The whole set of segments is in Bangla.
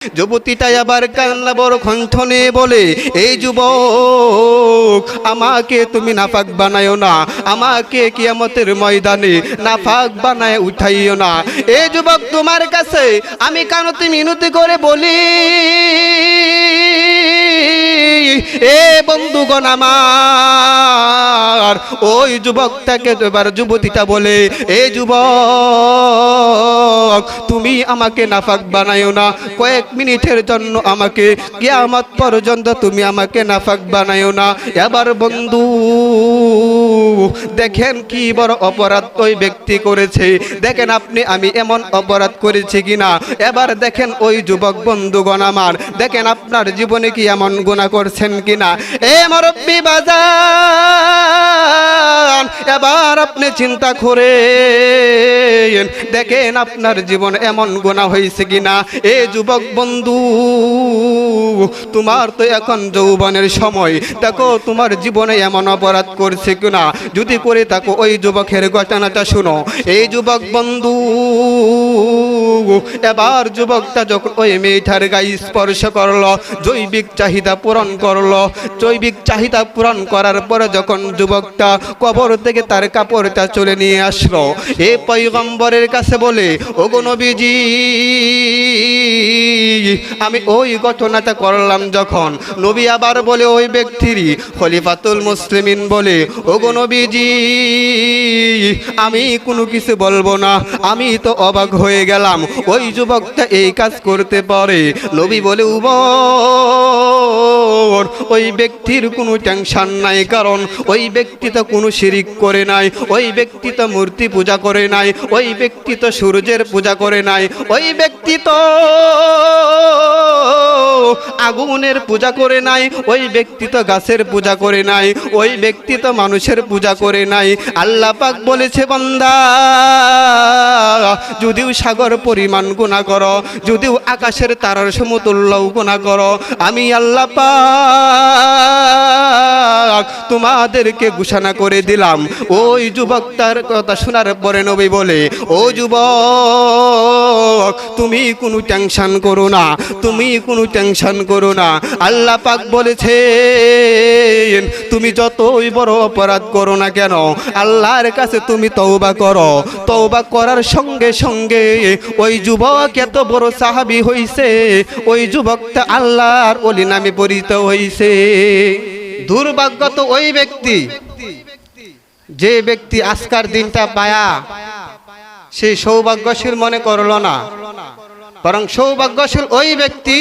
যুবতীটা আবার কান্না বড় কণ্ঠনে বলে এই যুবক, আমাকে তুমি নাফাক বানায়ো না, আমাকে কিয়ামতের ময়দানে নাফাক বানায় উঠাইও না। এই যুবক, তোমার কাছে আমি কেন তুমি মিনতি করে বলি এ বন্ধুগণ আমার, ওই যুবকটাকে এবার যুবতীটা বলে, এ যুবক, তুমি আমাকে নাফাক বানায়ো না। কয়েক মিনিটের জন্য আমাকে, কিয়ামত পর্যন্ত তুমি আমাকে নাফাক বানায়ো না। এবার বন্ধু, দেখেন কি বড় অপরাধ ওই ব্যক্তি করেছে। দেখেন আপনি, আমি এমন অপরাধ করেছি কিনা। এবার দেখেন ওই যুবক বন্ধুগণ আমার, দেখেন আপনার জীবনে কি এমন গুণা করছেন কিনা? এ মরব্বি বাজার এবার আপনি চিন্তা করে দেখেন আপনার জীবন এমন গোনা হয়েছে কিনা? এ যুবক বন্ধু, তোমার তো এখন যৌবনের সময়। দেখো, তোমার জীবনে এমন অপরাধ করছে কিনা? যদি করে থাকো, ওই যুবকের ঘটনাটা শুনো। এই যুবক বন্ধু, এবার যুবকটা যখন ওই মেয়েটার গায়ে স্পর্শ করল, জৈবিক চাহিদা পূরণ করল। জৈবিক চাহিদা পূরণ করার পরে যখন যুবকটা কবর থেকে তার কাপড়টা চলে নিয়ে আসলো, এ পৈগম্বরের কাছে বলে, ওগো নবীজি, আমি ওই ঘটনাটা করলাম যখন নবী আবার বলে, ওই ব্যক্তিরই খলিফাতুল মুসলিমিন বলে, ওগো নবীজি, আমি কোনো কিছু বলব না, আমি তো অবাক হয়ে গেলাম। ওই যুবকটা এই কাজ করতে পারে? নবী বলে উবর ওই ব্যক্তির কোনো টেনশন নাই, কারণ ওই ব্যক্তি তো কোনো শিরিক করে নাই, ওই ব্যক্তি তো মূর্তি পূজা করে নাই, ওই ব্যক্তি তো সূর্যের পূজা করে নাই, ওই ব্যক্তি তো আগুনের পূজা করে নাই, ওই ব্যক্তি তো গাছের পূজা করে নাই, ওই ব্যক্তি তো মানুষের পূজা করে নাই। আল্লাহ পাক বলেছে, বান্দা, যদিও সাগর পরিমাণ গুণা করো, যদিও আকাশের তারার সমতুল্য গুণা করো, আমি আল্লাহ পাক তোমাদেরকে ঘোষণা করে দিলাম। ওই যুবক তার কথা শোনার পরে নবী বলে ও যুবক তুমি কোনো টেনশন করো না, তুমি কোনো টেনশন করো না। আল্লাহ পাক বলেছে তুমি যতই বড় অপরাধ করো না কেন, আল্লাহর কাছে তুমি তওবা করো। তওবা করার সঙ্গে সঙ্গে ওই যুবক এত বড় সাহাবি হইছে, ওই যুবকটা আল্লাহর ওলি নামে পরিচিত হইছে। দুর্ভাগ্য তো ওই ব্যক্তি, যে ব্যক্তি আজকার দিনটা পায়া সেই সৌভাগ্যশীল মনে করল না। বরং সৌভাগ্যশীল ওই ব্যক্তি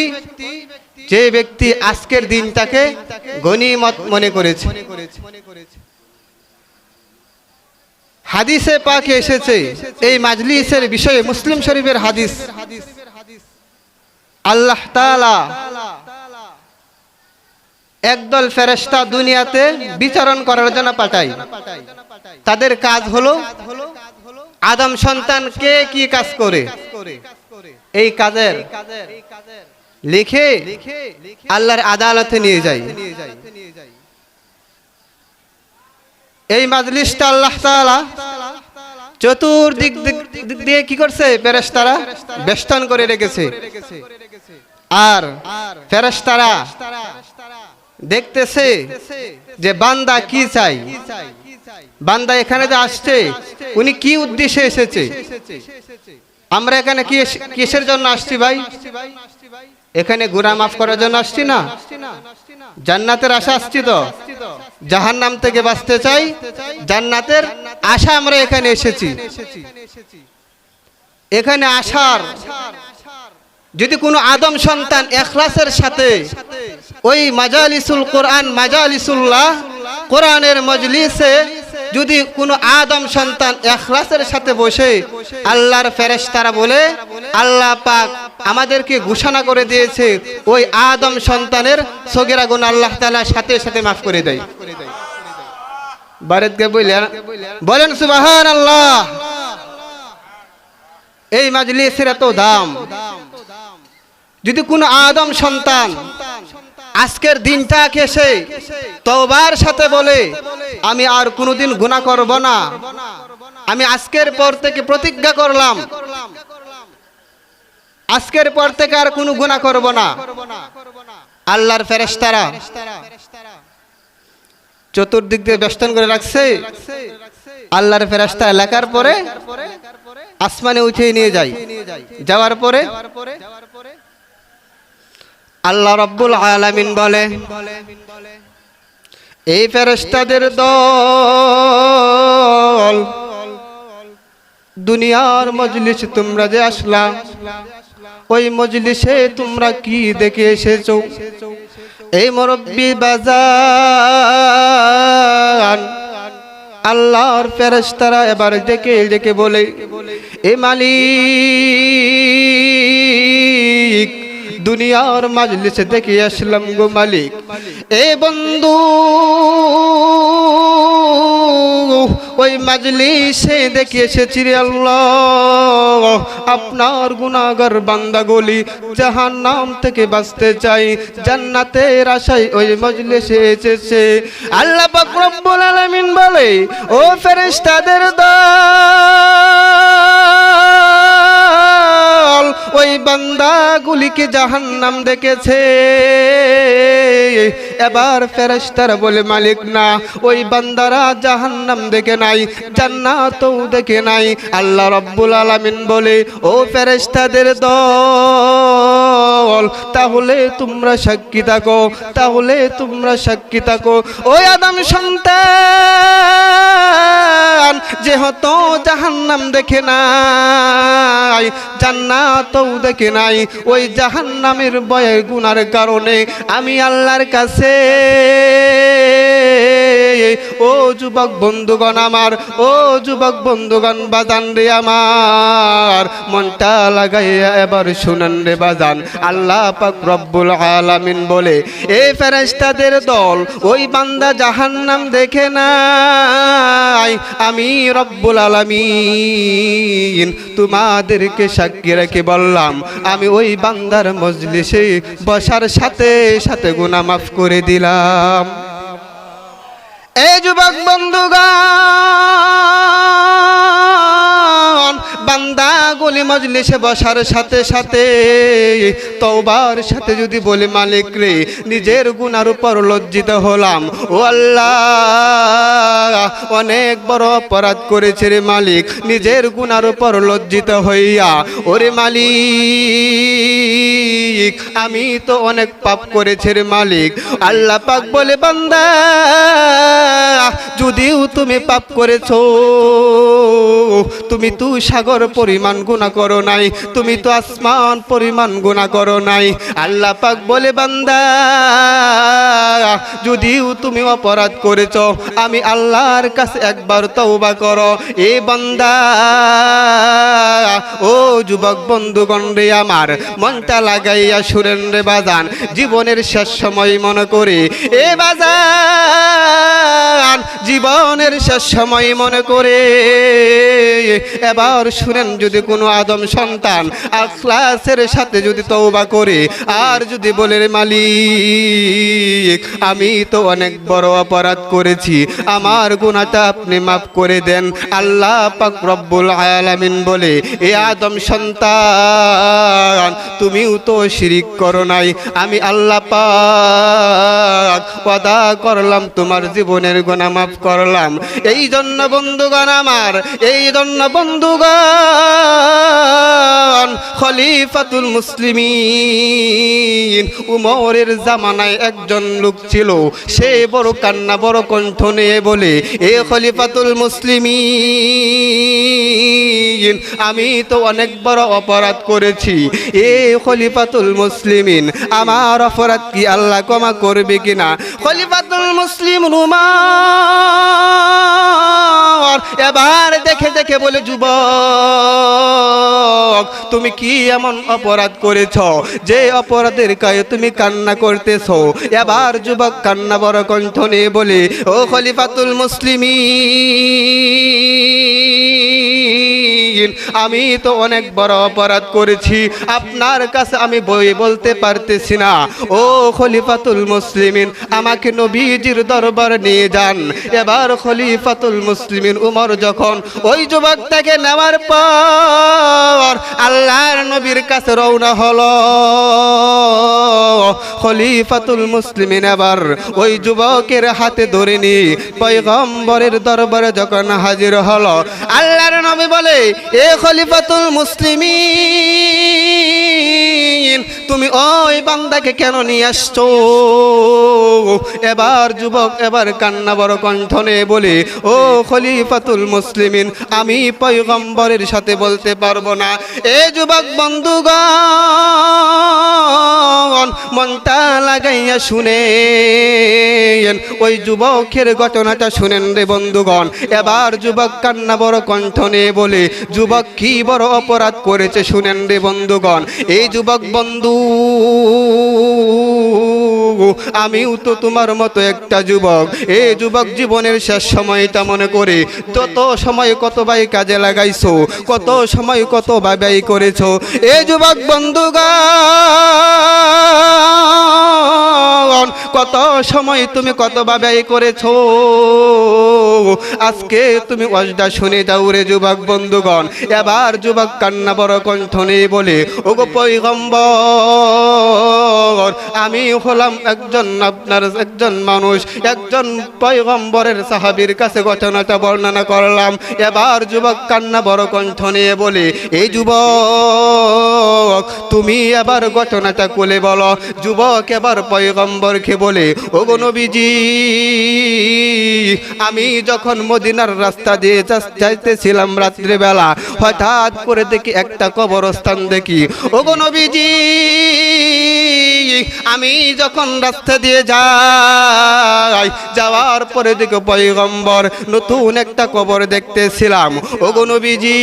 যে ব্যক্তি আজকের দিনটাকে গণিমত মনে করেছে। হাদিসে পাকে এসেছে এই মাজলিসের বিষয়ে মুসলিম শরীফের হাদিস। আল্লাহ একদল ফেরেশতা দুনিয়াতে বিচরণ করার জন্য পাঠায়। তাদের কাজ হলো আদম সন্তান কে কি কাজ করে? এই কাজের লিখে আল্লাহর আদালতে নিয়ে যায় এই মাজলিসটা আল্লাহ তাআলা দিক দিয়ে কি করছে? ফেরেশতারা বেষ্টন করে রেখেছে। আর ফেরেশতারা দেখতেছে যে বান্দা কি চাই বান্দা এখানে যে আসছে, উনি কি উদ্দেশ্যে এসেছে? আমরা এখানে কিসের জন্য আসছি ভাই? এখানে গুনাহ মাফ করার জন্য আসছি না? জান্নাতের আশা আসছি তো? জাহান নাম থেকে বাঁচতে চাই? জান্নাতের আশা আমরা এখানে এসেছি। এখানে আসার যদি কোনো আদম সন্তান এখলাসের সাথে ওই মাজালিসুল কোরআন, মাজালিসুল্লাহ কোরআনের মজলিসে যদি কোনো আদম সন্তান এখলাসের সাথে বসে আল্লাহর ফেরেস তারা বলে, আল্লাহ পাক আমাদেরকে ঘোষণা করে দিয়েছে, ওই আদম সন্তানের সগেরা গুণ আল্লাহ তাআলা সাথে সাথে মাফ করে দেয়। বারেদকে বললেন বলেন সুবাহান আল্লাহ এই মাজলিসের এত দাম। যদি কোনো আদম সন্তান আজকের দিনটাকে সে তওবার সাথে বলে আমি আর কোনোদিন গুনাহ করব না। আমি আজকের পর থেকে প্রতিজ্ঞা করলাম। আজকের পর থেকে আর কোনো গুণা করব না। আল্লাহর ফেরেশতারা চতুর্দিক দিয়ে বেষ্টন করে রাখছে। আল্লাহর ফেরেশতা এলাকার পরে আসমানে উঠে নিয়ে যায়। যাওয়ার পরে আল্লাহ রব্বুল আলামিন বলে এই ফেরেশতাদের দল, দুনিয়ার মজলিস তোমরা যে আসলা, ওই মজলিসে তোমরা কি দেখে এসেছ? এই মুরব্বী বাজার আল্লাহর ফেরেশতারা এবার ডেকে ডেকে বলে, এ মালিক দুনিয়ার মাজলিসে দেখে আসলাম গো মালিক। এ বন্ধু, ওই মাজলিসে দেখে এসেছি রে আল্লাহ। আপনার গুনাহগার বান্দাগুলি জাহান নাম থেকে বাঁচতে চাই, জান্নাতের আশায় ওই মজলিসে এসেছে। আল্লাহ পাক রব্বুল আলামিন বলে, ও ফেরেশতাদের দল ওই বান্দাগুলিকে জাহান্নাম দেখেছে। এবার ফেরেশতারা বলে, মালিক না, ওই বান্দারা জাহান্নাম দেখে নাই, জান্নাতও দেখে নাই। আল্লাহ রব্বুল আলামিন বলে, ও ফেরেশতাদের দল, তাহলে তোমরা সাক্ষী থাকো, তাহলে তোমরা সাক্ষী থাকো। ওই আদম সন্তান, যেহেতু জাহান্নাম দেখে নাই, জান্নাতও দেখে নাই। ওই জাহান্নামের বয়ের গুনার কারণে আমি আল্লাহর কাছে ও যুবক বন্ধুগণ আমার, ও যুবক বন্ধুগণ বাজান রে আমার, মনটা লাগাইয়া এবার শুনান রে বাজান। আল্লাহ পাক রব্বুল আলামিন বলে, এ ফেরেশতাদের দল, ওই বান্দা জাহান্নাম দেখে নাই। আমি রব্বুল আলামিন, তোমাদেরকে সাক্ষী রেখে বললাম আমি ওই বান্দার মজলিসে বসার সাথে সাথে গুনা মাফ করে দিলাম। এই যুবক বন্ধুগণ বান্দা গলি মজলিসে বসার সাথে সাথে তওবার সাথে যদি বলে মালিক রে, নিজের গুনার উপর লজ্জিত হলাম। ও আল্লাহ, অনেক বড় অপরাধ করেছে রে মালিক, নিজের গুনার উপর লজ্জিত হইয়া। ওরে মালিক, আমি তো অনেক পাপ করেছে রে মালিক। আল্লাহ পাক বলে, বান্দা, যদিও তুমি পাপ করেছ, তুমি তু সাগর পরিমাণ গুণা করো নাই। তুমি তো আসমান পরিমাণ গুণা করো নাই। আল্লাহ পাক বলে, বান্দা, যদিও তুমি অপরাধ করেছ, আমি আল্লাহর কাছে একবার তওবা করো। এ বান্দা, ও যুবক বন্ধুগণ রে আমার, মনটা লাগাইয়া সুরেন রে বাজান, জীবনের শেষ সময় মনে করে। এ বাজান, জীবনের শেষ সময় মনে করে। এবার শুনেন, যদি কোনো আদম সন্তান আখলাসের সাথে যদি তওবা করে, আর যদি বলে মালিক, আমি তো অনেক বড় অপরাধ করেছি, আমার গুনাহটা আপনি মাফ করে দেন। আল্লাহ পাক রব্বুল আলামিন বলে, এ আদম সন্তান, তুমিও তো শিরিক করো নাই। আমি আল্লাহ পাক ওয়াদা করলাম, তোমার জীবনের গুনাহ মাফ করলাম। এই জন্য বন্ধুগণ আমার, এই জন্য বন্ধুগণ খলিফাতুল মুসলিমিন। উমরের জামানায় একজন লোক ছিল, সে বড় কান্না, বড় কণ্ঠ নিয়ে বলে, এ খলিফাতুল মুসলিমিন, আমি তো অনেক বড় অপরাধ করেছি। এ খলিফাতুল মুসলিমিন, আমার অপরাধ কি আল্লাহ ক্ষমা করবে কিনা? খলিফাতুল মুসলিম রুমার এবার দেখে দেখে বলে, যুবক তুমি কি এমন অপরাধ করেছ? যে অপরাধের গায়ে তুমি কান্না করতেছ। এবার যুবক কান্না বড় কণ্ঠ নিয়ে বলে, ও খলিফাতুল মুসলিমিন, আমি তো অনেক বড় অপরাধ করেছি। আপনার কাছে আমি বই বলতে পারতেছি না। ও খলিফাতুল মুসলিমিন, আমাকে নবীজির দরবার নিয়ে যান। এবার খলিফাতুল মুসলিমিন উমর যখন ওই যুবকটাকে নেওয়ার পর আল্লাহর নবীর কাছে রওনা হলো। খলিফাতুল মুসলিমিন আবার ওই যুবকের হাতে ধরে নি। পয়গম্বরের দরবারে যখন হাজির হলো, আল্লাহর নবী বলে, এ খলিফাতুল মুসলিমিন, তুমি ওই বান্দাকে কেন নিয়ে আসছো? এবার যুবক, এবার কান্না বড় কণ্ঠনে বলে, ও খলিফাতুল মুসলিমিন, আমি পয়গম্বরের সাথে বলতে পারব না। এ যুবক বন্ধুগণ, মনটা লাগাইয়া শুনে ওই যুবকের ঘটনাটা শুনেন রে বন্ধুগণ। এবার যুবক কান্না বড় কণ্ঠ নিয়ে বলে, যুবক কি বড় অপরাধ করেছে শুনেন রে বন্ধুগণ। এই যুবক বন্ধু আমিও তো তোমার মতো একটা যুবক। এ যুবক জীবনের শেষ সময়টা মনে করে। যত সময় কত ভাই কাজে লাগাইছো, কত সময় কত ভাই ব্যয় করেছ। এ যুবক বন্ধুগণ, কত সময় তুমি কত ব্যয় করেছ? আজকে তুমি ওয়াজটা শুনে যাও রে যুবক বন্ধুগণ। এবার যুবক কান্না বড় কণ্ঠ নিয়ে বলে, ওগো পৈগম্বর আমি হলাম একজন আপনার একজন মানুষ, একজন পৈগম্বরের সাহাবীর কাছে ঘটনাটা বর্ণনা করলাম। এবার যুবক কান্না বড় কণ্ঠ নিয়ে বলে এই যুবক, তুমি এবার ঘটনাটা কোলে বলো। যুবক এবার পয়গম্বরকে বলে, ওগো নবীজি আমি যখন মদিনার রাস্তা দিয়ে যাইতেছিলাম রাত্রিবেলা, হঠাৎ করে দেখি একটা কবরস্থান দেখি। ওগো নবীজি! আমি যখন রাস্তা দিয়ে যাই, যাওয়ার পরে দেখো পয়গম্বর নতুন একটা কবর দেখতেছিলাম। ওগো নবীজি,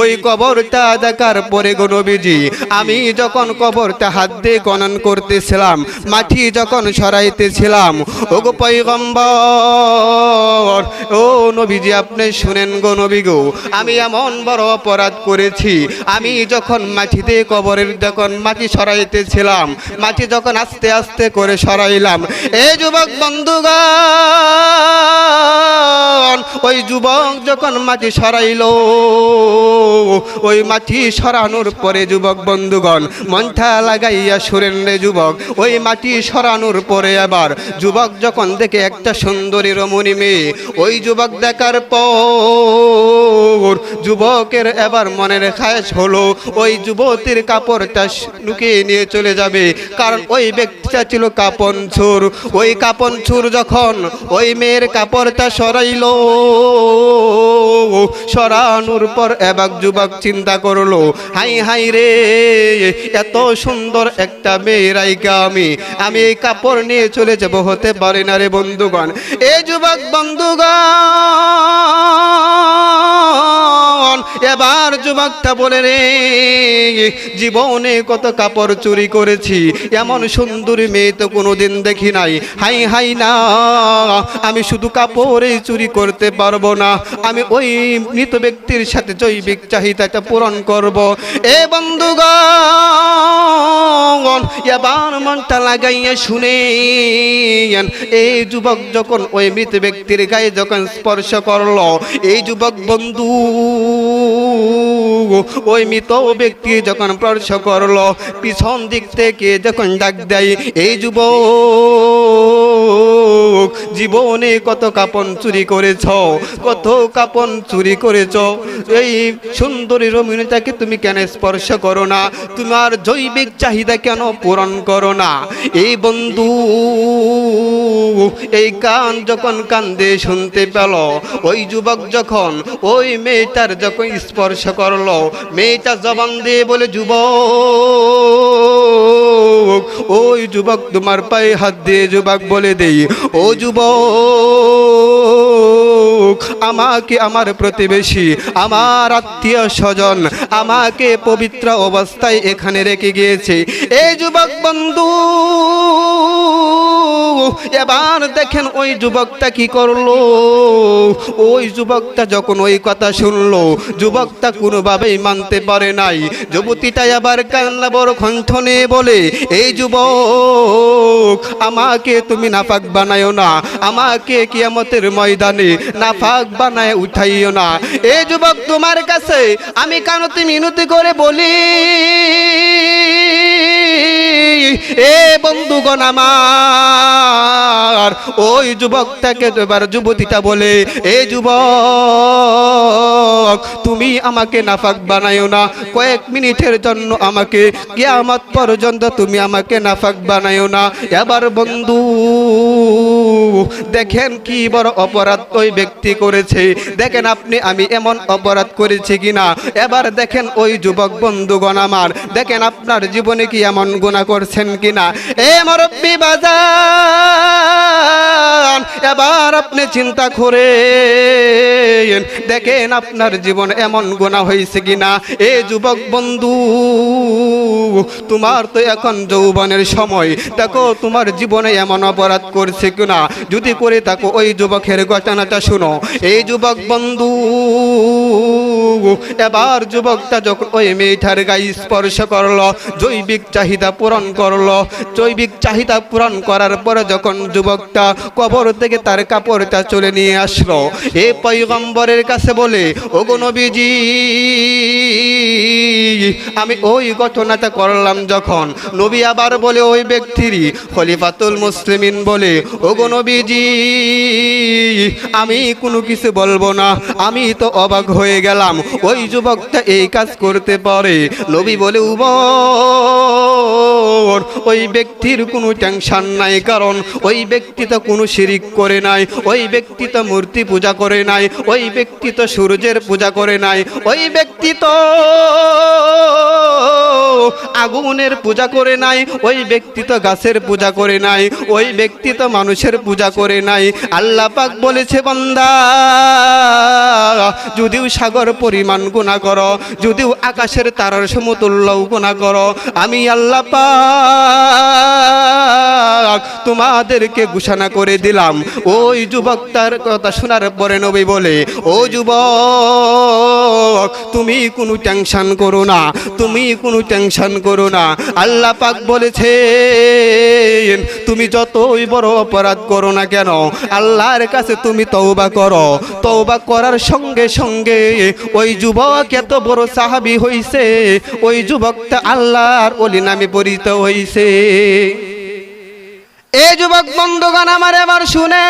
ওই কবরটা দেখার পরে গো নবীজি, আমি যখন কবরটা হাত দিয়ে গণন করতেছিলাম, মাটি যখন সরাইতেছিলাম, ওগো পয়গম্বর, ও নবীজি আপনি শুনেন গো নবী গো, আমি এমন বড় অপরাধ করেছি, আমি যখন মাটিতে কবরের যখন মাটি সরাইতেছিলাম মাটি যখন আস্তে আস্তে করে সরাইলাম এই যুবক বন্ধুগণ, ওই যুবক যখন মাটি সরাইলো, ওই মাটি সরানোর পরে যুবক বন্ধুগণ, মনটা লাগাইয়া সুরেন রে যুবক, ওই মাটি সরানোর পরে আবার যুবক যখন দেখে একটা সুন্দরী রমণী মেয়ে, ওই যুবক দেখার পর যুবকের এবার মনের খায়স হলো। ওই যুবতীর কাপড়টা লুকিয়ে নিয়ে চলে যাবে। কারণ ওই ব্যক্তিটা ছিল কাপন ছুর ওই কাপন ছুর যখন ওই মেয়ের কাপড়টা সরাইলো, সরানোর পর এবার যুবক চিন্তা করল, হাই হাই রে, এত সুন্দর একটা মেয়ে রাইকা আমি। আমি এই কাপড় নিয়ে চলে যাব হতে পারি না রে বন্ধুগণ। এ যুবক বন্ধুগণ এবার যুবকটা বলে, রে, জীবনে কত কাপড় চুরি করেছি। এমন সুন্দরী মেয়ে তো কোনোদিন দেখি নাই। হাই হাই না, আমি শুধু কাপড়েই চুরি করতে পারব না। আমি ওই মৃত ব্যক্তির সাথে জৈবিক চাহিদাটা পূরণ করব। এ বন্ধুগণ এবার মনটা লাগাইয়া শুনে এই যুবক যখন ওই মৃত ব্যক্তির গায়ে যখন স্পর্শ করল, এই যুবক বন্ধু, ওই মৃত ব্যক্তি যখন স্পর্শ করল, পিছন দিক থেকে যখন ডাক দেয়, এই যুবক, জীবনে কত কাপন চুরি করেছ, কত কাপন চুরি করেছ। এই সুন্দরী রমণীটাকে তুমি কেন স্পর্শ করো না? তোমার জৈবিক চাহিদা কেন পূরণ করো না? এই বন্ধু, এই কান যখন কান্দে শুনতে পেল, ওই যুবক যখন ওই মেয়েটার যখন স্পর্শ করল, মেয়েটা জবান দিয়ে বলে, যুবক, ওই যুবক তোমার পায়ে হাত দিয়ে যুবক বলে দেই। ও যুবক আমাকে আমার প্রতিবেশী, আমার আত্মীয় স্বজন, আমাকে পবিত্র অবস্থায় এখানে রেখে গিয়েছে। এই যুবক বন্ধু, এবার দেখেন ওই যুবকটা কি করল? ওই যুবকটা যখন ওই কথা শুনলো, যুবকটা কোনোভাবেই মানতে পারে নাই। যুবতীটা আবার কান্না বড় কণ্ঠ নিয়ে বলে, এই যুবক, আমাকে তুমি নাপাক বানায়ো না। আমাকে কিয়ামতের ময়দানে নাফাক বানায় উঠাইও না। এ যুবক তোমার কাছে আমি কানতি মিনতি করে বলি। এ বন্ধুগণ আমার, ওই যুবকটাকে এবার যুবতীটা বলে, এ যুবক, তুমি আমাকে নাফাক বানায়ো না। কয়েক মিনিটের জন্য আমাকে, কিয়ামত পর্যন্ত তুমি আমাকে নাফাক বানায়ো না। এবার বন্ধু, দেখেন কি বড় অপরাধ ওই ব্যক্তি করেছে। দেখেন আপনি, আমি এমন অপরাধ করেছি কিনা। এবার দেখেন ওই যুবক বন্ধুগণ আমার, দেখেন আপনার জীবনে কি এমন গুণা করছেন কিনা? এ মরব্বী বাজার এবার আপনি চিন্তা করে দেখেন আপনার জীবন এমন গোনা হয়েছে কিনা? এ যুবক বন্ধু, তোমার তো এখন যৌবনের সময়। দেখো, তোমার জীবনে এমন অপরাধ করছে কিনা? যদি করে থাকো, ওই যুবকের ঘটনাটা শুনো। এই যুবক বন্ধু, এবার যুবকটা যখন ওই মেয়েটার গায়ে স্পর্শ করল, জৈবিক চাহিদা পূরণ করল। জৈবিক চাহিদা পূরণ করার পরে যখন যুবকটা কবর থেকে তার কাপড়টা চলে নিয়ে আসলো, এ পৈগম্বরের কাছে বলে, ওগো নবীজি, আমি ওই ঘটনাটা করলাম যখন। নবী আবার বলে, ওই ব্যক্তিরই খলিফাতুল মুসলিমিন বলে, ওগো নবীজি, আমি কোনো কিছু বলব না, আমি তো অবাক হয়ে গেলাম। ওই যুবকটা এই কাজ করতে পারে। নবী বলে উবর ওই ব্যক্তির কোনো টেনশন নাই, কারণ ওই ব্যক্তি তো কোনো শিরিক করে নাই, ওই ব্যক্তি তো মূর্তি পূজা করে নাই, ওই ব্যক্তি তো সূর্যের পূজা করে নাই, ওই ব্যক্তি তো আগুনের পূজা করে নাই, ওই ব্যক্তি তো গাছের পূজা করে নাই, ওই ব্যক্তি তো মানুষের পূজা করে নাই। আল্লাহ পাক বলেছে, বান্দা, যদিও সাগর পরিমাণ গুণা করো, যদিও আকাশের তারার সমতুল্য গুণা করো, আমি আল্লাহ পাক তোমাদেরকে ঘোষণা করে দিলাম। ওই যুবক তার কথা শোনার পরে নবী বলে, ও যুবক, তুমি কোনো টেনশন করো না, তুমি কোনো টেনশন করো না। আল্লাহ পাক বলেছে তুমি যতই বড় অপরাধ করো না কেন, আল্লাহর কাছে তুমি তওবা করো। তওবা করার সঙ্গে সঙ্গে ওই যুবক এত বড় সাহাবি হইছে, ওই যুবকটা আল্লাহর অলি নামে পরিচিত হইছে। এই যুবক বন্ধুগণ, আমার এবার শুনে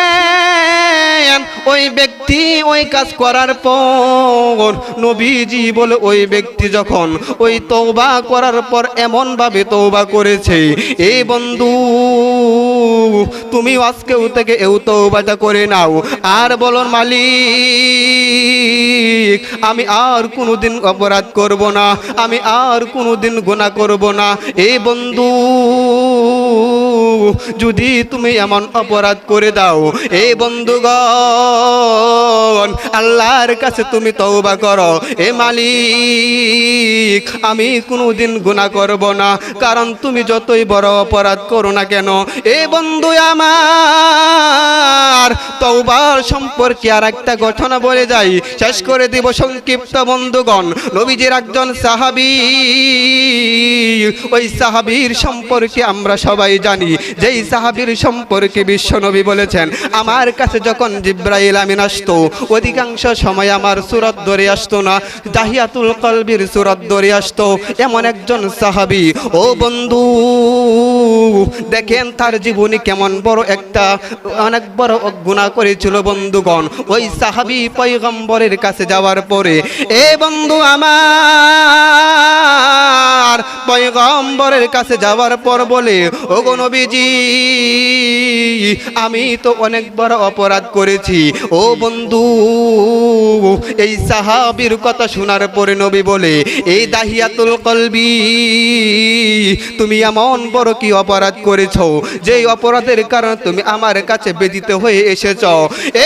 ওই ব্যক্তি ওই কাজ করার পর নবীজি বলে, ওই ব্যক্তি যখন ওই তৌবা করার পর এমন ভাবে তৌবা করেছে এই বন্ধু তুমি আজকেও থেকে এও তৌবাটা করে নাও। আর বলন মালিক, আমি আর কোনোদিন অপরাধ করব না, আমি আর কোনোদিন গোনা করব না। এই বন্ধু যদি তুমি এমন অপরাধ করে দাও, এ বন্ধুগণ, আল্লাহর কাছে তুমি তওবা করো। এ মালিক, আমি কোনোদিন গুনাহ করব না, কারণ তুমি যতই বড় অপরাধ করো না কেন, এ বন্ধু আমার তওবার সম্পর্কে আর একটা ঘটনা বলে যাই। শেষ করে দিব সংক্ষিপ্ত বন্ধুগণ। নবীজির একজন সাহাবি, ওই সাহাবীর সম্পর্কে আমরা সবাই জানি। যেই সাহাবীর সম্পর্কে বিশ্বনবী বলেছেন, আমার কাছে যখন জিব্রাইল আমিন আসতো, অধিকাংশ সময় আমার সুরত ধরে আসতো না, জাহিয়াতুল কলবির সুরত ধরে আসতো। এমন একজন সাহাবী, ও বন্ধু, দেখেন তার জীবনী কেমন বড় একটা, অনেক বড় গুণা করেছিল বন্ধুগণ। ওই সাহাবী পৈগম্বরের কাছে যাওয়ার পরে, এ বন্ধু আমার পৈগম্বরের কাছে যাওয়ার পর বলে, ওগো নবীজি আমি তো অনেক বড় অপরাধ করেছি। ও বন্ধু, এই সাহাবীর কথা শোনার পরে নবী বলে এই দাহিয়াতুল কলবি, তুমি এমন বড় কি অপরাধ করেছ, যেই অপরাধের কারণে তুমি আমার কাছে বেদিত হয়ে এসেছ?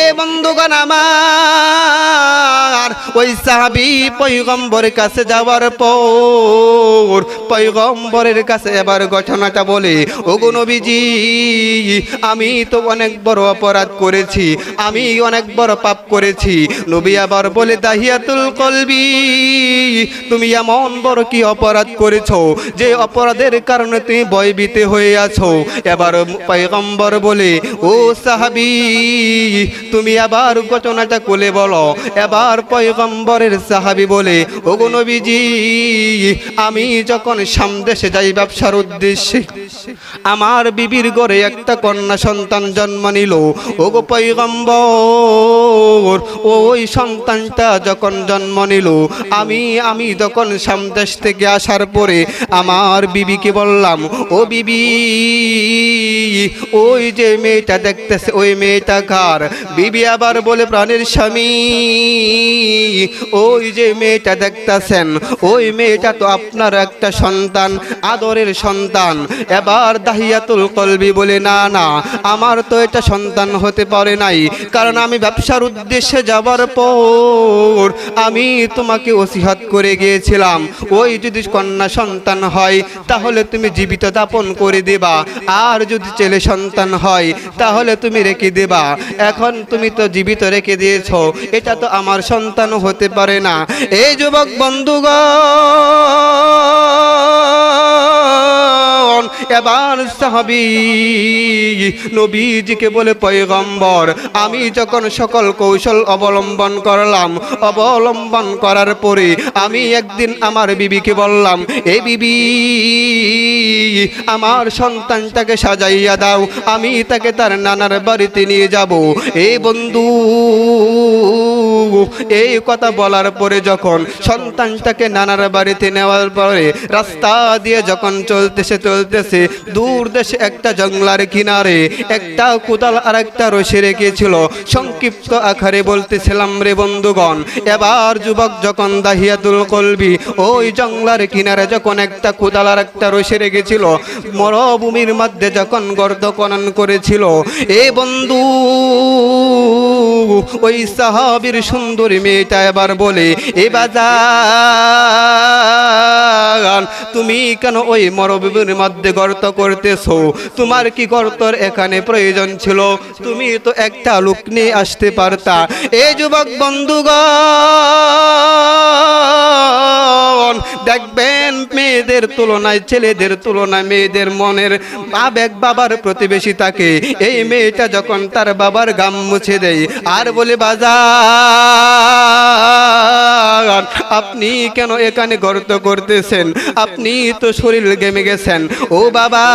এ বন্ধুগণ আমার, ওই সাহাবি পৈগম্বরের কাছে যাওয়ার পর পৈগম্বরের কাছে এবার ঘটনাটা বলে, ওগো নবীজি আমি তো অনেক বড় অপরাধ করেছি, আমি অনেক বড় পাপ করেছি। নবী আবার বলে, দাহিয়াতুল কলবি, তুমি এমন বড় কি অপরাধ করেছ? যে অপরাধের কারণে তুমি ভয়ভীতে হয়ে আছো। এবার পয়গম্বর বলে, ও সাহাবি, তুমি আবার ঘটনাটা কোলে বলো। এবার পয়গম্বরের সাহাবি বলে, ওগো নবীজি, আমি যখন সামদেশে যাই ব্যবসার উদ্দেশ্যে, আমার বিবির ঘরে একটা কন্যা সন্তান জন্ম নিল। ওগো পৈগম্বর ওই সন্তানটা যখন জন্ম নিল, আমি আমি যখন সামদেশ থেকে আসার পরে আমার বিবিকে বললাম, ও বিবি, ওই যে মেয়েটা দেখতেছে, ওই মেয়েটা কার? বিবি আবার বলে, প্রাণের স্বামী, ওই যে মেয়েটা দেখতেছেন, ওই মেয়েটা তো আপনার একটা সন্তান, আদরের সন্তান। এবার দাহিয়াতুল কলবি বলে, না না, আমার তো এটা সন্তান হতে পারে নাই। কারণ আমি ব্যবসার উদ্দেশ্যে যাবার পর আমি তোমাকে ওসিহাত করে গিয়েছিলাম। ওই যদি কন্যা সন্তান হয়, তাহলে তুমি জীবিত দাপন করে দেবা। আর যদি ছেলে সন্তান হয়, তাহলে তুমি রেখে দেবা। এখন তুমি তো জীবিত রেখে দিয়েছ, এটা তো আমার সন্তানও হতে পারে না। এই যুবক বন্ধুগণ এবার সাহাবি নবীজিকে বলে, পয়গম্বর, আমি যখন সকল কৌশল অবলম্বন করলাম, অবলম্বন করার পরে আমি একদিন আমার বিবিকে বললাম, এ বিবি, আমার সন্তানটাকে সাজাইয়া দাও, আমি তাকে তার নানার বাড়িতে নিয়ে যাব। এই বন্ধু এই কথা বলার পরে যখন সন্তানটাকে নানার বাড়িতে নেওয়ার পরে রাস্তা দিয়ে যখন চলতেছে চলতেছে, দূর দেশে একটা জঙ্গলার কিনারে একটা কোদাল আর একটা রসে রেখেছিল। সংক্ষিপ্ত আকারে বলতেছিলাম, রে বন্ধুগণ, এবার যুবক যখন দাহিয়াতুল কলবি, ওই জঙ্গলার কিনারে যখন একটা কোদাল আর একটা রসে রেখেছিল, মরভূমির মধ্যে যখন গর্দ খনন করেছিল, এ বন্ধু, ওই সাহাবির সুন্দরী মেয়েটা এবার বলে, এ বাজা তুমি কেন ওই মরবীর মধ্যে গর্ত করতেছো? তোমার কি গর্তর এখানে প্রয়োজন ছিল? তুমি তো একটা লোক নিয়ে আসতে পারতা। এই যুবক বন্ধুগণ দেখবেন মেয়েদের তুলনায়, ছেলেদের তুলনায় মেয়েদের মনের আবেগ বাবার প্রতিবেশী থাকে। এই মেয়েটা যখন তার বাবার গাম মুছে দেয়, আর বলে, বাজার, আপনি কেন এখানে গর্ত করতেছেন? আপনি তো শরীর গেমে গেছেন। ও বাবা,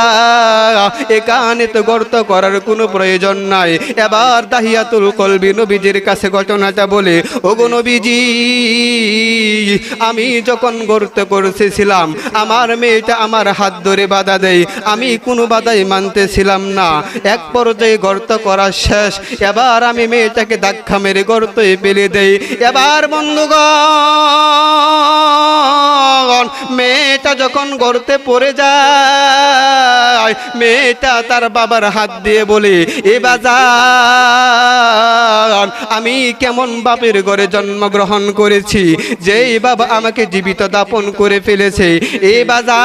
এখানে তো গর্ত করার কোনো প্রয়োজন নাই। এবার দাহিয়াতুল কলবি নবীজির কাছে ঘটনাটা বলে, ওগো নবীজি, আমি যখন গর্ত করতেছিলাম আমার মেয়েটা আমার হাত ধরে বাধা দেয়। আমি কোনো বাধাই মানতেছিলাম না। এক পর্যায়ে গর্ত করা শেষ। এবার আমি মেয়েটাকে ধাক্কা মেরে গর্তয়ে ফেলে দেই। এবার বন্ধুগণ, মেয়েটা যখন গর্তে পড়ে যায়, মেয়েটা তার বাবার হাত দিয়ে বলে, এ বাজার, আমি কেমন বাপের ঘরে জন্মগ্রহণ করেছি? যেই বাবা আমাকে জীবিত দাপন করে ফেলেছে এ বাজার,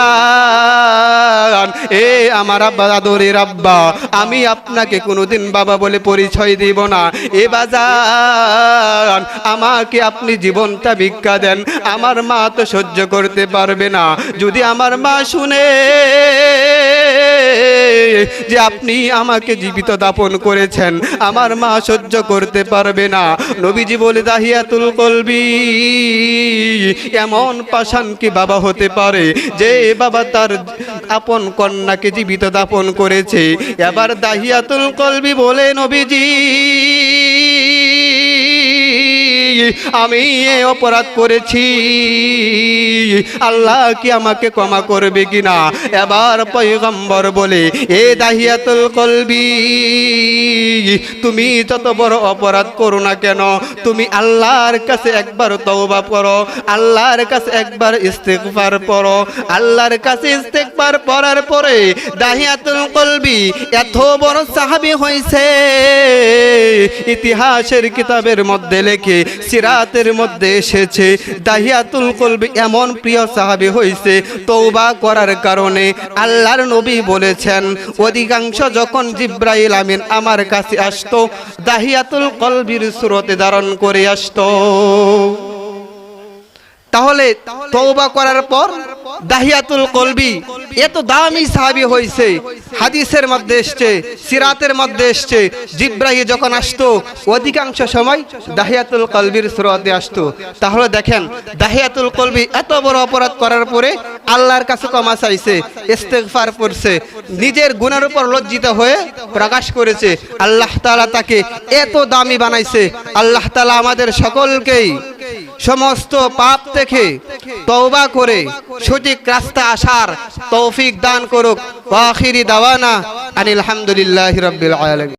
এ আমার আব্বা আদরের আব্বা আমি আপনাকে কোনোদিন বাবা বলে পরিচয় দিব না। এ বাজার, আমাকে আপনি জীবনটা ভিক্ষা দেন, আমার মা তো সহ্য করতে পারবে না। যদি আমার মা শুনে যে আপনি আমাকে জীবিত দাপন করেছেন, আমার মা সহ্য করতে পারবে না। নবীজি বলে, দাহিয়াতুল কলবি, এমন পাষাণ কি বাবা হতে পারে? যে বাবা তার আপন কন্যাকে জীবিত দাপন করেছে। এবার দাহিয়াতুল কলবি বলে নবীজি আমি এ অপরাধ করেছি। আল্লাহ কি আমাকে ক্ষমা করবে কিনা? এবার পয়গম্বর বলে, এ দাহিয়াতুল কলবি, তুমি যত বড় অপরাধ করো না কেন? তুমি আল্লাহর কাছে একবার তওবা করো, আল্লাহর কাছে একবার ইস্তেগফার পড়ো, আল্লাহর কাছে ইস্তেগফার পড়ার পরে দাহিয়াতুল কলবি এত বড় সাহাবি হয়েছে ইতিহাসের কিতাবের মধ্যে লেখে সিরাতের মধ্যে এসেছে। দাহিয়াতুল কলবি এমন প্রিয় সাহাবি হয়েছে তৌবা করার কারণে আল্লাহর নবী বলেছেন, অধিকাংশ যখন জিব্রাইল আমিন আমার কাছে আসতো, দাহিয়াতুল কলবির সুরতে ধারণ করে আসতো। তাহলে তওবা করার পর দাহিয়াতুল কলবি এত দামি সাহাবি হয়েছে হাদিসের মধ্যে এসছে, সিরাতের মধ্যে এসছে। জিব্রাহি যখন আসতো, অধিকাংশ সময় দাহিয়াতুল কলবির সুরতে আসতো। তাহলে দেখেন, দাহিয়াতুল কলবি এত বড় অপরাধ করার পরে আল্লাহর কাছে ক্ষমা চাইছে, ইস্তেগফার করছে, নিজের গুণের উপর লজ্জিত হয়ে প্রকাশ করেছে। আল্লাহ তাআলা তাকে এত দামি বানাইছে। আল্লাহ তাআলা আমাদের সকলকেই সমস্ত পাপ থেকে তওবা করে সঠিক রাস্তা আসার তৌফিক দান করুক। আখিরি দাওয়ানা আনিল রাব্বিল আলামিন।